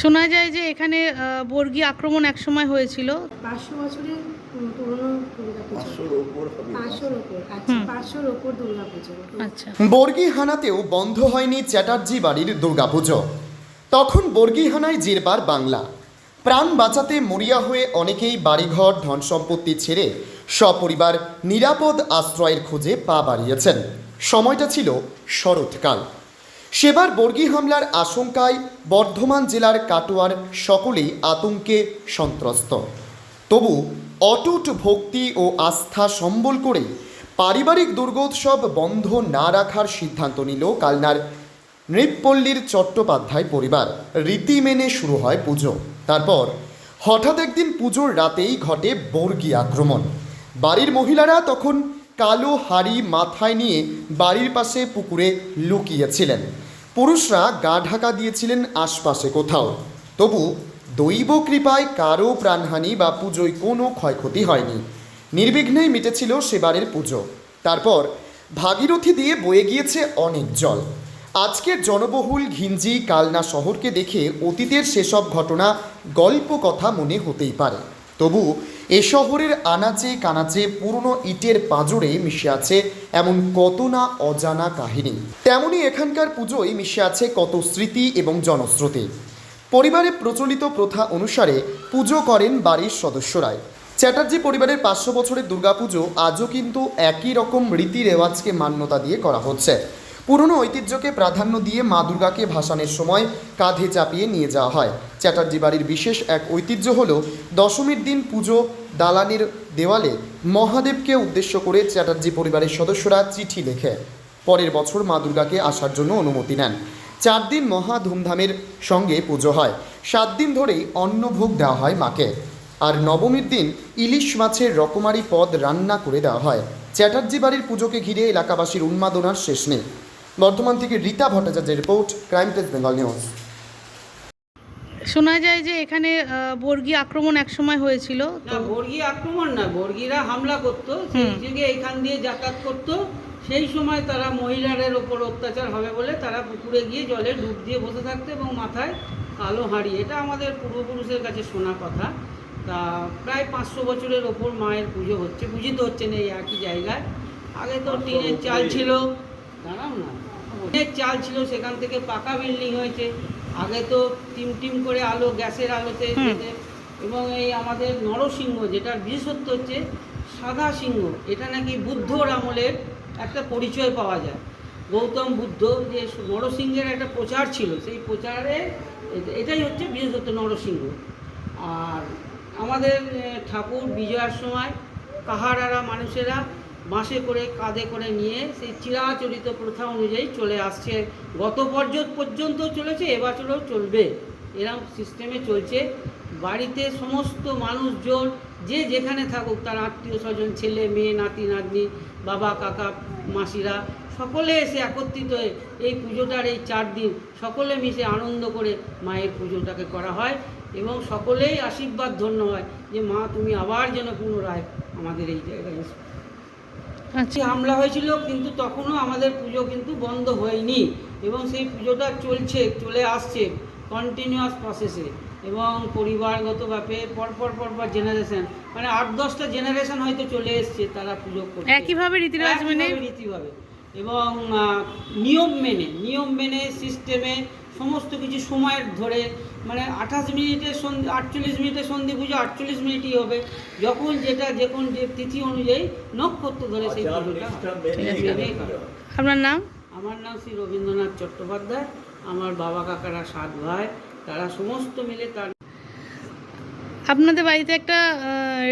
শোনা যায় যে এখানে বর্গী আক্রমণ এক সময় হয়েছিল। পাঁচশো বছরের পুরনো আচ্ছা আচ্ছা। বর্গীহানাতেও বন্ধ হয়নি চ্যাটার্জি বাড়ির দুর্গাপুজো। তখন বর্গীহানায় জিরবার বাংলা। প্রাণ বাঁচাতে মরিয়া হয়ে অনেকেই বাড়িঘর ধন সম্পত্তি ছেড়ে সপরিবার নিরাপদ আশ্রয়ের খোঁজে পা বাড়িয়েছেন। সময়টা ছিল শরৎকাল। সেবার বর্গী হামলার আশঙ্কায় বর্ধমান জেলার কাটোয়ার সকলেই আতঙ্কে সন্ত্রস্ত। তবু অটুট ভক্তি ও আস্থা সম্বল করে পারিবারিক দুর্গোৎসব বন্ধ না রাখার সিদ্ধান্ত নিল কালনার নৃপপল্লীর চট্টোপাধ্যায় পরিবার। রীতি মেনে শুরু হয় পুজো। তারপর হঠাৎ একদিন পুজোর রাতেই ঘটে বর্গী আক্রমণ। বাড়ির মহিলারা তখন কালো হাড়ি মাথায় নিয়ে বাড়ির পাশে পুকুরে লুকিয়েছিলেন। পুরুষরা গা ঢাকা দিয়েছিলেন আশপাশে কোথাও। তবু দৈব কৃপায় কারও প্রাণহানি বা পুজোয় কোনো ক্ষয়ক্ষতি হয়নি। নির্বিঘ্নেই মিটেছিল সেবারের পুজো। তারপর ভাগীরথী দিয়ে বয়ে গিয়েছে অনেক জল। আজকের জনবহুল ঘিঞ্জি কালনা শহরকে দেখে অতীতের সেসব ঘটনা গল্প কথা মনে হতেই পারে। তবু এ শহরের আনাচে কানাচে পুরনো ইটের পাঁজরে মিশে আছে এমন কত না অজানা কাহিনী। তেমনি এখানকার পুজোয় মিশে আছে কত স্মৃতি এবং জনশ্রুতি পরিবারে প্রচলিত প্রথা অনুসারে পুজো করেন বাড়ির সদস্যরাই। চ্যাটার্জি পরিবারের পাঁচশো বছরের দুর্গাপুজো আজও কিন্তু একই রকম রীতি রেওয়াজকে মান্যতা দিয়ে করা হচ্ছে। পুরনো ঐতিহ্যকে প্রাধান্য দিয়ে মা দুর্গাকে ভাসানের সময় কাঁধে চাপিয়ে নিয়ে যাওয়া হয়। চ্যাটার্জি বাড়ির বিশেষ এক ঐতিহ্য হল দশমীর দিন পুজো দালানের দেওয়ালে মহাদেবকে উদ্দেশ্য করে চ্যাটার্জি পরিবারের সদস্যরা চিঠি লেখে। পরের বছর মা দুর্গাকে আসার জন্য অনুমতি নেন। চার দিন মহা ধুমধামের সঙ্গে পুজো হয়। সাত দিন ধরেই অন্নভোগ দেওয়া হয় মাকে। আর নবমীর দিন ইলিশ মাছের রকমারি পদ রান্না করে দেওয়া হয়। চ্যাটার্জি বাড়ির পুজোকে ঘিরে এলাকাবাসীর উন্মাদনার শেষ নেই। বর্ধমান থেকে রীতা ভট্টাচার্যের report crime press Bengal news. শোনা যায় যে এখানে বর্গী আক্রমণ একসময় হয়েছিল না বর্গী আক্রমণ না বর্গীরা হামলা করতো সেই যুগে এখান দিয়ে যাতায়াত করতো। সেই সময় তারা মহিলাদের ওপর অত্যাচার হবে বলে তারা পুকুরে গিয়ে জলে ডুব দিয়ে বসে থাকতো এবং মাথায় কালো হাঁড়ি। এটা আমাদের পূর্বপুরুষের কাছে শোনা কথা। তা প্রায় পাঁচশো বছরের ওপর মায়ের পুজো হচ্ছে পূজিত হচ্ছে না এই একই জায়গায়। আগে তো টিনের চাল ছিল। দাঁড়াও না। চাল ছিল সেখান থেকে পাকা বিল্ডিং হয়েছে। আগে তো টিম টিম করে আলো গ্যাসের আলোতে এবং এই আমাদের নরসিংহ যেটার বিশেষত্ব হচ্ছে সাদা সিংহ এটা নাকি বুদ্ধর আমলের একটা পরিচয় পাওয়া যায়। গৌতম বুদ্ধ যে নরসিংহের একটা প্রচার ছিল সেই প্রচারে এটাই হচ্ছে বিশেষত্ব নরসিংহ। আর আমাদের ঠাকুর বিজয়ার সময় কাহারারা মানুষেরা বাসে করে, কাঁধে করে নিয়ে সেই চিরাচরিত প্রথা অনুযায়ী চলে আসছে। গত পর্যন্ত পর্যন্ত চলেছে, এবছরও চলবে। এরকম সিস্টেমে চলছে। বাড়িতে সমস্ত মানুষজন, যে যেখানে থাকুক, তার আত্মীয় স্বজন, ছেলে, মেয়ে, নাতি, নাতনি, বাবা, কাকা, মাসিরা, সকলে এসে একত্রিত হয়ে এই পুজোটার এই চার দিন সকলে মিশে আনন্দ করে মায়ের পুজোটাকে করা হয় এবং সকলেই আশীর্বাদ ধন্য হয় যে, মা, তুমি আবার যেন পুনরায় আমাদের এই জায়গায় আচ্ছা। হামলা হয়েছিল কিন্তু তখনও আমাদের পুজো কিন্তু বন্ধ হয়নি। এবং সেই পুজোটা চলছে চলে আসছে কন্টিনিউয়াস প্রসেসে এবং পরিবারগতভাবে পরপর পরপর জেনারেশন মানে আট দশটা জেনারেশন হয়তো চলে এসছে তারা পুজো করছে একইভাবে মেনে? রীতিভাবে। এবং নিয়ম মেনে নিয়ম মেনে সিস্টেমে সমস্ত কিছু সময়ের ধরে মানে আঠাশ মিনিটের সন্ধি আটচল্লিশ মিনিটের সন্ধি পুজো আটচল্লিশ মিনিটই হবে যখন যেটা যখন যে তিথি অনুযায়ী নক্ষত্র ধরে সেই পুজোটা নিষ্ঠা হয়। মেনে মেনেই এখানে করা পুজো হয়। হয়। আপনার নাম আমার নাম শ্রী রবীন্দ্রনাথ চট্টোপাধ্যায় আমার বাবা কাকারা সাত ভাই তারা সমস্ত মিলে তার আপনাদের বাড়িতে একটা আহ,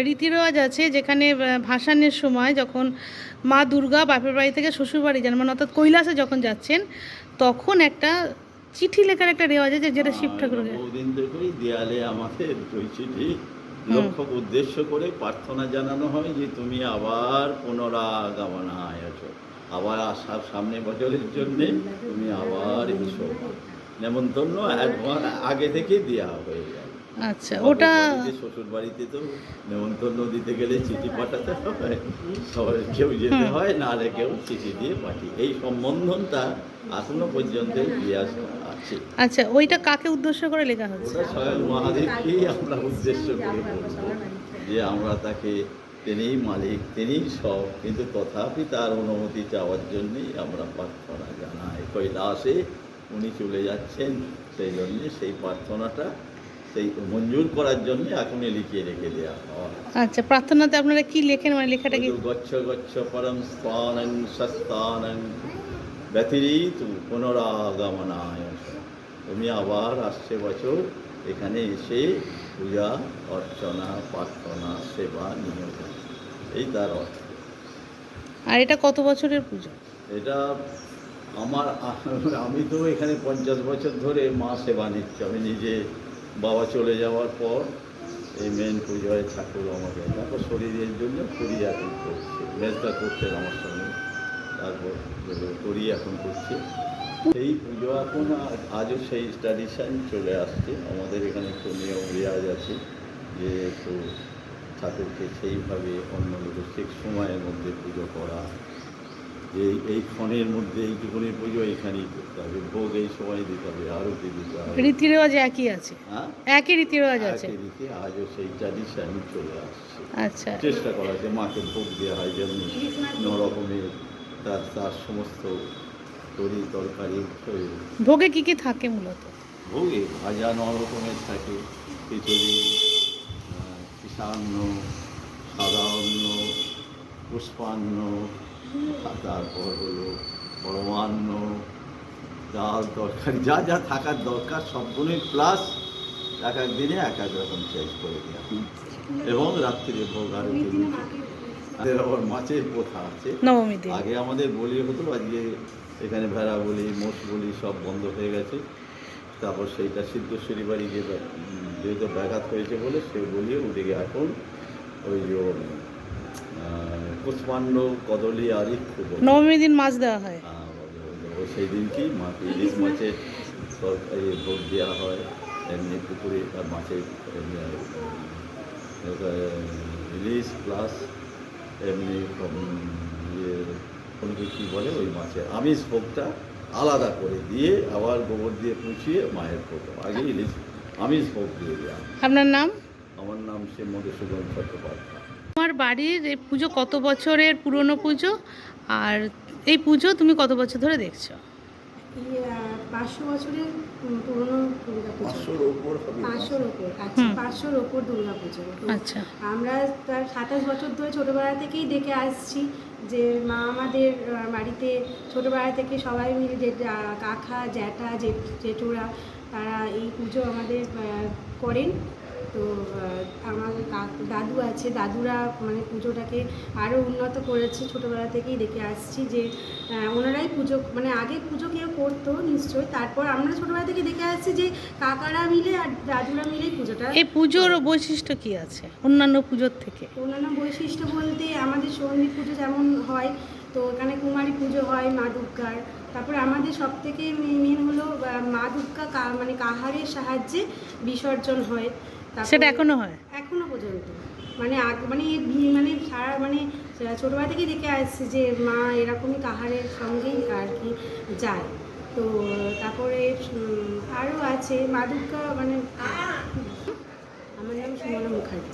রীতিরেওয়াজ আছে যেখানে ভাসানের সময় যখন মা দুর্গা বাপের বাড়ি থেকে শ্বশুর বাড়ি যান মানে অর্থাৎ কৈলাসে যখন যাচ্ছেন তখন একটা চিঠি লেখার একটা রেওয়াজ আছে যেটা শিব ঠাকুরকে। বহুদিন থেকেই দেয়ালে আমাদের ওই চিঠি। লক্ষ্য উদ্দেশ্য করে প্রার্থনা জানানো হয় যে তুমি আবার পুনরাগমনায় আছো। আবার আসার সামনে বছরের জন্যে তুমি আবার এসো। নেমন্তন্ন আগে থেকে দেওয়া হয়ে গেল আচ্ছা ওটা শ্বশুর বাড়িতে তো নেমন্তন্ন দিতে গেলে চিঠি পাঠাতে হয় সবাই কেউ যেতে হয় না হলে কেউ চিঠি দিয়ে পাঠিয়ে এই সম্বন্ধনটা এখনও পর্যন্ত ইতিহাস আছে। আচ্ছা ওইটা কাকে উদ্দেশ্য করে লেখা হচ্ছে? ওটা স্বয়ং মহাদেবকেই আমরা উদ্দেশ্য করে বলব যে আমরা তাকে তিনিই মালিক তিনিই সব কিন্তু তথাপি তার অনুমতি চাওয়ার জন্যই আমরা প্রার্থনা জানাই। কৈলাসে উনি চলে যাচ্ছেন সেই জন্যে সেই প্রার্থনাটা সেই মঞ্জুর করার জন্য এখনই লিখিয়ে রেখে দেওয়া হয়। আচ্ছা প্রার্থনাতে আপনারা কি লেখেন? মানে লেখাটা কি? গচ্ছ গচ্ছ পরম স্থানং সস্থানং ব্যতিরিতু পুনরাগমনায়। তুমি আবার আসছে বছর এখানে এসে পূজা অর্চনা প্রার্থনা সেবা নিয়োগ এই তার অর্থ। আর এটা কত বছরের পুজো? এটা আমার আমি তো এখানে পঞ্চাশ বছর ধরে মা সেবা নিচ্ছি। আমি নিজে বাবা চলে যাওয়ার পর এই মেন পুজোয় ঠাকুর আমাকে তারপর শরীরের জন্য করি এখন করছে, মেজদা করতেন আমার সঙ্গে। তারপর করি এখন করছে। সেই পুজো এখন আজও সেই ট্র্যাডিশন চলে আসছে। আমাদের এখানে একটু নিয়ম রেওয়াজ আছে যে একটু ঠাকুরকে সেইভাবে অন্য লোকের ঠিক সময়ের মধ্যে পুজো করা যে এই- ক্ষণের মধ্যে এই এইটুকুনি পুজো এইখানেই করতে হবে। ভোগ এই সময় দিতে হবে আরতি দিতে হবে। রীতি রেওয়াজ একই আছে। হ্যাঁ? একই রীতি রেওয়াজ আছে রীতি আজও সেই ট্র্যাডিশন চলে আসছে। আচ্ছা। চেষ্টা করা যে মাকে ভোগ দেওয়া হয় যেমনি ন রকমের তার তার সমস্ত তরি তরকারি ভোগে কি কি থাকে মূলত? ভোগে ভাজা ন রকমের থাকে খিচুড়ি কৃষান্ন সাদা অন্ন পুষ্পান্ন তারপর হলো পরমান্ন ডাল তরকারি যা যা থাকার দরকার সবগুলোই প্লাস এক এক দিনে এক এক রকম চেঞ্জ করে দেওয়া এবং রাত্রিরে ভোগ আমাদের আবার মাছের প্রথা আছে। আগে আমাদের বলি হতো আজকে এখানে ভেড়া বলি মোষ বলি সব বন্ধ হয়ে গেছে। তারপর সেইটা সিদ্ধেশ্বরী বাড়ি যে যেহেতু ব্যাঘাত হয়েছে বলে সে বলিয়ে উঠে গিয়ে এখন ওই যে পুষ্পান্ন কদলি আরি খুব নবমী দিন মাছ দেওয়া হয়। সেই দিনকেই মাছ ইলিশ মাছের তরকারি ভোগ দেওয়া হয়। এমনি পুকুরে আর মাছের ইলিশ প্লাস এমনি ইয়ে কোনো কী বলে? ওই মাছের আমিষ ভোগটা আলাদা করে দিয়ে আবার গোবর দিয়ে পুছিয়ে মায়ের ভোগ। আগে ইলিশ আমিষ ভোগ দিয়ে দেওয়া আপনার নাম? আমার নাম সে মধুসূদন চট্টোপাধ্যায়। তোমার বাড়ির এই পুজো কত বছরের পুরনো পুজো? আর এই পুজো তুমি কত বছর ধরে দেখছ? পাঁচশো বছরের পুরনো পাঁচশোর ওপর পাঁচশোর ওপর আচ্ছা পাঁচশোর ওপর দুর্গা পুজো। আচ্ছা। আমরা তার সাতাশ বছর ধরে ছোটোবেলা থেকেই দেখে আসছি যে মা আমাদের বাড়িতে ছোটোবেলা থেকে সবাই মিলে যে কাকা জ্যাঠা জেঠুরা তারা এই পুজো আমাদের করেন। তো আমার দাদু আছে দাদুরা মানে পুজোটাকে আরও উন্নত করেছে ছোটোবেলা থেকেই দেখে আসছি যে ওনারাই পুজো মানে আগে পুজো কেউ করতো নিশ্চয়ই তারপর আমরা ছোটোবেলা থেকে দেখে আসছি যে কাকারা মিলে আর দাদুরা মিলেই পুজোটা এই পুজোর বৈশিষ্ট্য কি আছে? অন্যান্য পুজোর থেকে? অন্যান্য বৈশিষ্ট্য বলতে আমাদের সংগীত পুজো যেমন হয় তো এখানে কুমারী পুজো হয় মা দুর্গার। তারপরে আমাদের সব থেকে মেন হলো মা দুর্গা মানে কাহারের সাহায্যে বিসর্জন হয়। সেটা এখনও হয়? এখনও পর্যন্ত। মানে মানে মানে সারা মানে ছোটোবেলা থেকেই দেখে আসছে যে মা এরকমই কাহারের সঙ্গেই আর কি যায়। তো তারপরে আরও আছে মা দুর্গা মানে আমার নাম সুমনা মুখার্জি।